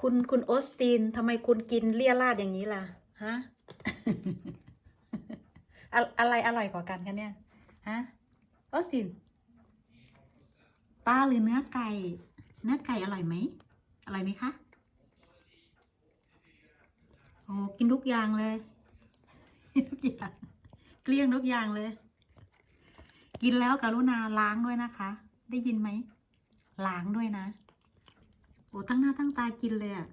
คุณคุณโอสตินทำไมคุณกินเลี่ยราดอย่างนี้ล่ะฮะอะอะไรอร่อยกว่ากันคะเนี่ยฮะโอสตินปลาหรือเนื้อไก่ เนื้อไก่อร่อยไหมอร่อยไหมคะโอ้กินทุกอย่างเลยทุกอย่างเกลี้ยงทุกอย่างเลย กินแล้วกรุณาล้างด้วยนะคะ ได้ยินไหมล้างด้วยนะ โอ้ตั้งหน้าตั้งตากินเลยอะ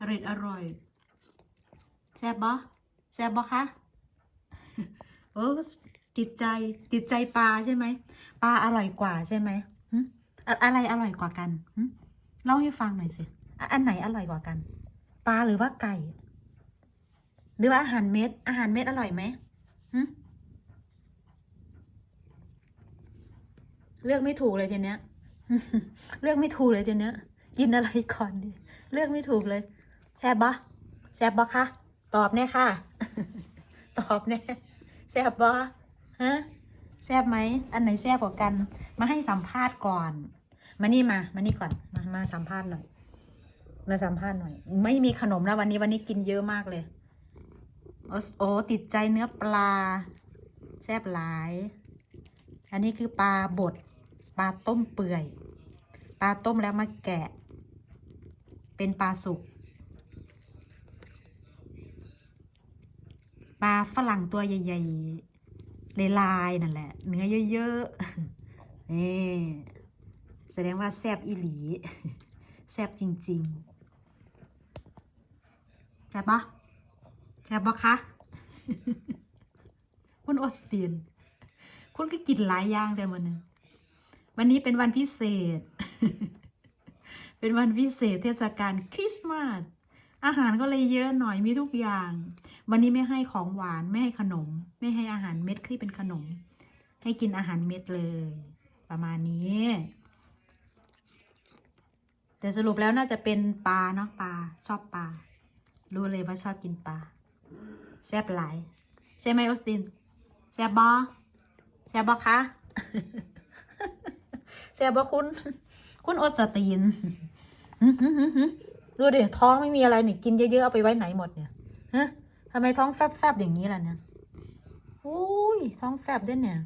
อร่อยอร่อยแซ่บบ่แซ่บบ่คะโอ้ติดใจติดใจปลาใช่ไหมปลาอร่อยกว่าใช่ไหมอะอะไรอร่อยกว่ากันเล่าให้ฟังหน่อยสิอะอันไหนอร่อยกว่ากัน ปลาหรือว่าไก่ หรือว่าอาหารเม็ด อาหารเม็ดอร่อยไหม เลือกไม่ถูกเลยทีเนี้ย เลือกไม่ถูกเลยทีเนี้ย กินอะไรก่อนดี เลือกไม่ถูกเลยแซบบ่แซบบ่คะ ตอบแน่ค่ะ ตอบแน่แซบบ่ฮะแซบไหม อันไหนแซบกว่ากัน มาให้สัมภาษณ์ก่อน มานี่มา มานี่ก่อน มา มาสัมภาษณ์หน่อย มาสัมภาษณ์หน่อย ไม่มีขนมแล้ววันนี้วันนี้กินเยอะมากเลย โอ้โอติดใจเนื้อปลา แซบหลาย อันนี้คือปลาบด ปลาต้มเปื่อย ปลาต้มแล้วมาแกะ เป็นปลาสุก ปลาฝรั่งตัวใหญ่ๆลายๆนั่นแหละ เนื้อเยอะๆนี่แสดงว่าแซบอีหลี แซบจริงๆแซบปะแซบปะคะคุณออสตินคุณก็กินหลายอย่างแต่มันง วันนี้เป็นวันพิเศษ เป็นวันพิเศษเทศกาลคริสต์มาส อาหารก็เลยเยอะหน่อยมีทุกอย่าง วันนี้ไม่ให้ของหวานไม่ให้ขนม ไม่ให้อาหารเม็ดที่เป็นขนม ให้กินอาหารเม็ดเลย ประมาณนี้ แต่สรุปแล้วน่าจะเป็นปลาเนาะปลาชอบปลา รู้เลยว่าชอบกินปลาแซ่บหลายใช่ไหมออสตินแซ่บบอแซ่บบอคะ แซ่บบอคุณ คุณอดสตีนดูดิท้องไม่มีอะไรเนี่ยกินเยอะๆเอาไปไว้ไหนหมดเนี่ยฮะทำไมท้องแฟบๆอย่างนี้ล่ะเนี่ยอุ้ยท้องแฟบด้วยเนี่ย